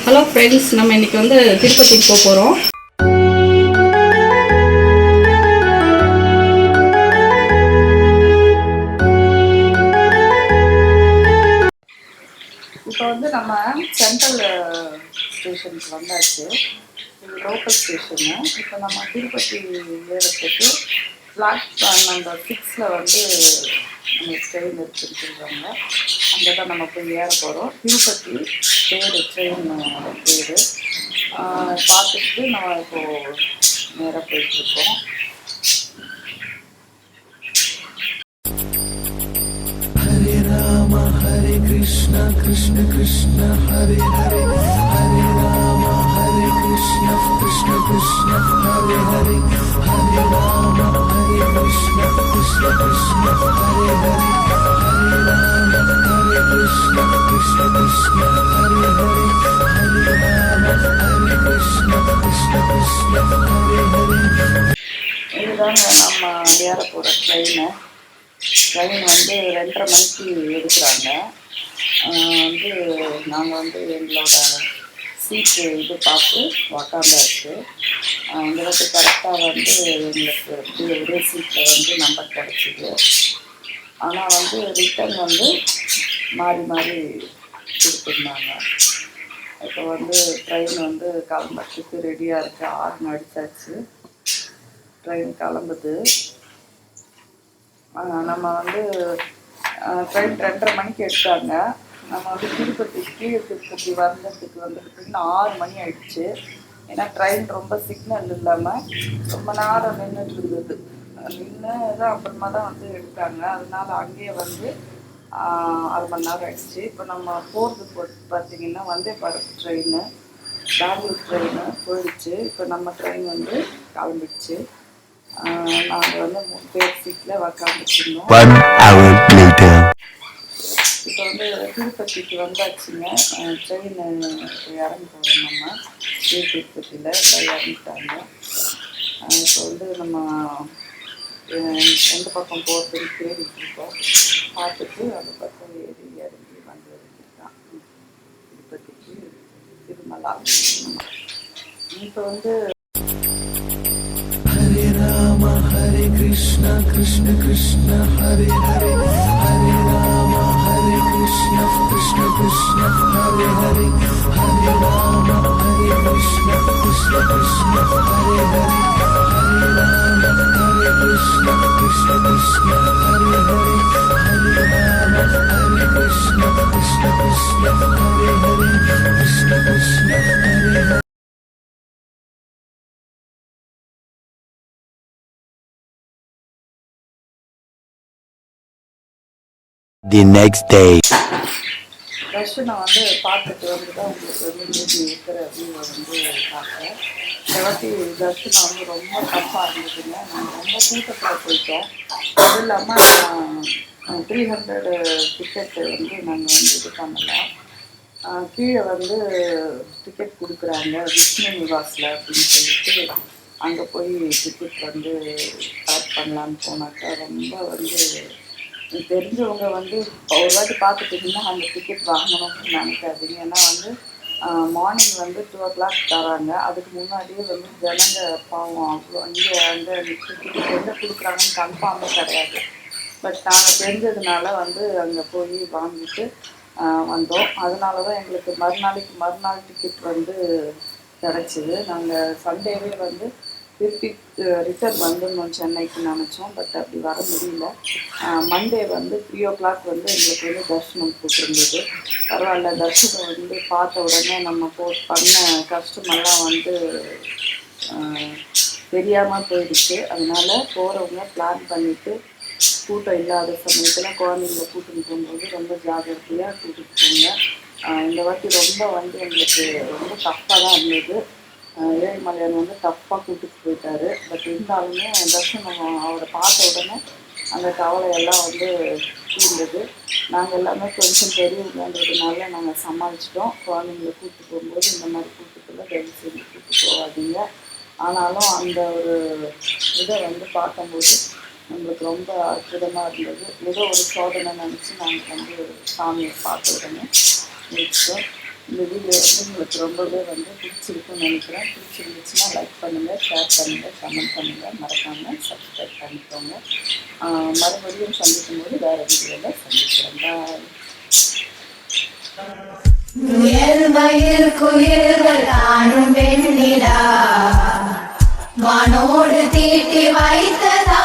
Hello friends நம்ம இன்னைக்கு வந்து திருப்பதிக்கு போக போகிறோம் இப்போ வந்து நம்ம சென்ட்ரல் ஸ்டேஷனுக்கு uh, வந்தாச்சு. இது லோக்கல் ஸ்டேஷனு இப்போ நம்ம திருப்பதி ஏறத்துக்கு பிளாட்ஃபார்ம் நம்பர் சிக்ஸில் வந்து நம்ம ட்ரெயின் இருக்குன்னு சொல்கிறாங்க அந்த தான் நம்ம போய் ஏற போகிறோம் திருப்பதி பேர் ட்ரெயின் பேர் பார்த்துட்டு நம்ம இப்போது நேராக போயிட்டுருக்கோம் Rama Hare Krishna Krishna Krishna Hare Hare Hare Rama Hare Krishna Krishna Krishna Hare Hare Hare தாங்க நம்ம ஏற போகிற ட்ரெயினு ட்ரெயின் வந்து ரெண்டரை மணிக்கு எடுக்கிறாங்க. வந்து நாங்கள் வந்து எங்களோட சீட்டு இது பார்த்து உக்காந்தாச்சு எங்களுக்கு கரெக்டாக வந்து எங்களுக்கு ஒரே சீட்டில் வந்து நம்பர் கிடச்சிது. ஆனால் வந்து ரிட்டர்ன் வந்து மாறி மாறி கொடுத்துருந்தாங்க. இப்போ வந்து ட்ரெயின் வந்து கிளம்புறதுக்கு ரெடியாக இருக்குது ஆறு அடிச்சாச்சு. ட்ரெயின் கிளம்புது. நம்ம வந்து ட்ரெயின் ரெண்டரை மணிக்கு எடுத்தாங்க. நம்ம வந்து திருப்பதி கீழே திருப்பதி வந்ததுக்கு வந்துட்டு இன்னும் ஆறு மணி ஆயிடுச்சு. ஏன்னா ட்ரெயின் ரொம்ப சிக்னல் இல்லாமல் ரொம்ப நேரம் நின்றுட்டு இருந்தது. நின்று தான் அப்புறமா தான் வந்து எடுத்தாங்க. அதனால அங்கேயே வந்து அரை மணி நேரம் ஆயிடுச்சு. இப்போ நம்ம போகிறது பார்த்தீங்கன்னா வந்தே பாரத் ட்ரெயின் பெங்களூர் ட்ரெயின் போயிடுச்சு. இப்போ நம்ம ட்ரெயின் வந்து கிளம்பிடுச்சு. நாங்கள் வந்து மூணு பேர் சீட்டில் உக்காந்துருந்தோம். இப்போ வந்து திருப்பதிக்கு வந்தாச்சுங்க. ட்ரெயின் இறங்க போகிறோம் நம்ம. திருப்பதியில் இறங்கிட்டாங்க இப்போ வந்து நம்ம எந்த பக்கம் போகிறதுன்னு தேடிட்டு இருக்கோம். பார்த்துட்டு அந்த பக்கம் ஏறி இறங்கி வந்து தான் திருப்பதிக்கு திருமலா. இப்போ வந்து Krishna Krishna Krishna Hari Hari Hari Rama Hari Krishna Krishna Krishna Hari The next day. தர்ஷனை வந்து பார்த்துட்டு வந்து தான் உங்களுக்கு வந்து மீதி இருக்கிற வியூவை வந்து பார்த்தேன் இந்த தர்ஷனம் வந்து ரொம்ப டஃப்பாக இருந்ததுங்க. நாங்கள் ரொம்ப கூட்டத்தில் போயிட்டோம். அதுவும் இல்லாமல் த்ரீ ஹண்ட்ரடு டிக்கெட்டு வந்து நாங்கள் வந்து இது பண்ணலாம் கீழே வந்து டிக்கெட் கொடுக்குறாங்க. விஷ்ணு நிவாஸில் அப்படின்னு சொல்லிட்டு அங்கே போய் டிக்கெட் வந்து கலெக்ட் பண்ணலான்னு போனாக்கா ரொம்ப வந்து தெரிஞ்சவங்க வந்து ஒரு வாட்டி பார்த்துட்டிங்கன்னா அந்த டிக்கெட் வாங்கணும்னு நினைக்காதீங்க. ஏன்னா வந்து மார்னிங் வந்து டூ ஓ கிளாக் தராங்க. அதுக்கு முன்னாடியே வந்து ஜனங்க பாவம் அவ்வளோ இங்கே அங்கே டிக்கெட் எங்கே கொடுக்குறாங்கன்னு கன்ஃபார்மே கிடையாது. பட் நாங்கள் தெரிஞ்சதுனால வந்து அங்கே போய் வாங்கிட்டு வந்தோம். அதனால தான் எங்களுக்கு மறுநாளைக்கு மறுநாள் டிக்கெட் வந்து கிடச்சிது. நாங்கள் சண்டேவே வந்து திருப்பி ரிட்டர்ன் uh, வந்துடணும் சென்னைக்கு நினச்சோம் பட் அப்படி வர முடியல. மண்டே வந்து த்ரீ ஓ கிளாக் வந்து எங்களுக்கு வந்து தர்ஷனம் போட்டிருந்தது. பரவாயில்ல தர்ஷனம் வந்து பார்த்த உடனே நம்ம போ பண்ண கஷ்டமெல்லாம் வந்து தெரியாமல் போயிடுச்சு. அதனால் போகிறவங்க பிளான் பண்ணிவிட்டு கூட்டம் இல்லாத சமயத்தில் குழந்தைங்கள கூட்டிட்டு போகும்போது ரொம்ப ஜாகிரதையாக கூட்டிகிட்டு போங்க. இந்த வாட்டி ரொம்ப வந்து எங்களுக்கு ரொம்ப டஃப்பாக தான் இருந்தது. ஏழுமலையான் வந்து தப்பாக கூட்டிட்டு போயிட்டாரு. பட் இருந்தாலுமே தர்ஷன் அவரை பார்த்த உடனே அந்த கவலை எல்லாம் வந்து தீர்ந்தது. நாங்கள் எல்லாமே கொஞ்சம் பெரியவங்கன்றதுனால நாங்கள் சமாளிச்சிட்டோம். குழந்தைங்களை கூப்பிட்டு போகும்போது இந்த மாதிரி கூட்டத்தில் தயவு செஞ்சு கூப்பிட்டு போகாதீங்க. ஆனாலும் அந்த ஒரு இதை வந்து பார்க்கும்போது நம்மளுக்கு ரொம்ப அற்புதமாக இருந்தது. ஏதோ ஒரு சோதனை நினச்சி நாங்கள் வந்து சாமியை பார்த்த உடனே முடிச்சோம் இந்த வீடியோ வந்து உங்களுக்கு ரொம்பவே வந்து பிடிச்சிருக்குன்னு நினைக்கிறேன். பிடிச்சிருந்துச்சுன்னா லைக் பண்ணுங்கள் ஷேர் பண்ணுங்கள் கமெண்ட் பண்ணுங்கள் மறக்காமல் சப்ஸ்கிரைப் பண்ணிக்கோங்க. மறுபடியும் சந்திக்கும் போது வேறு வீடியோவில் சந்திக்கிறேன். பாய் முயல் மயில் குயில்கள் காணும் வெண்ணிலா வானோடு தீட்டி வைத்ததா